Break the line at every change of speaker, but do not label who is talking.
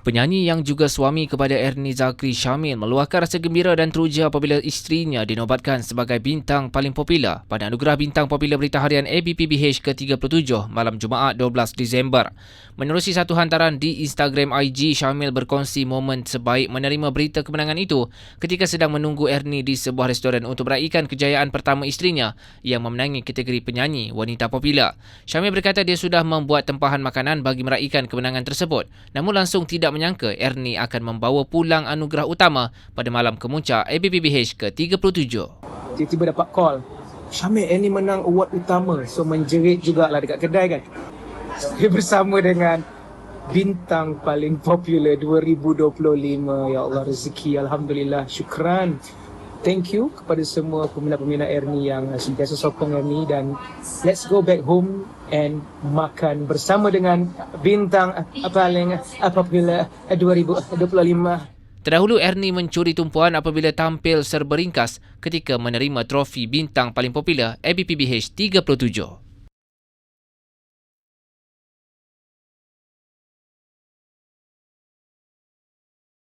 Penyanyi yang juga suami kepada Ernie Zakri Syamil meluahkan rasa gembira dan teruja apabila isterinya dinobatkan sebagai bintang paling popular pada anugerah bintang popular berita harian ABPBH ke-37 malam Jumaat 12 Disember. Menerusi satu hantaran di Instagram IG, Syamil berkongsi momen sebaik menerima berita kemenangan itu ketika sedang menunggu Ernie di sebuah restoran untuk meraihkan kejayaan pertama isterinya yang memenangi kategori penyanyi wanita popular. Syamil berkata dia sudah membuat tempahan makanan bagi meraihkan kemenangan tersebut namun langsung tidak menyangka Ernie akan membawa pulang anugerah utama pada malam kemuncak ABPBH ke-37.
Tiba-tiba dapat call. Syamil, Ernie menang award utama. So menjerit jugalah dekat kedai kan. Dia bersama dengan bintang paling popular 2025. Ya Allah rezeki. Alhamdulillah. Syukran. Thank you kepada semua peminat-peminat Ernie yang sentiasa sokong Ernie dan let's go back home and makan bersama dengan bintang paling popular 2025.
Terdahulu Ernie mencuri tumpuan apabila tampil serba ringkas ketika menerima trofi bintang paling popular ABPBH 37.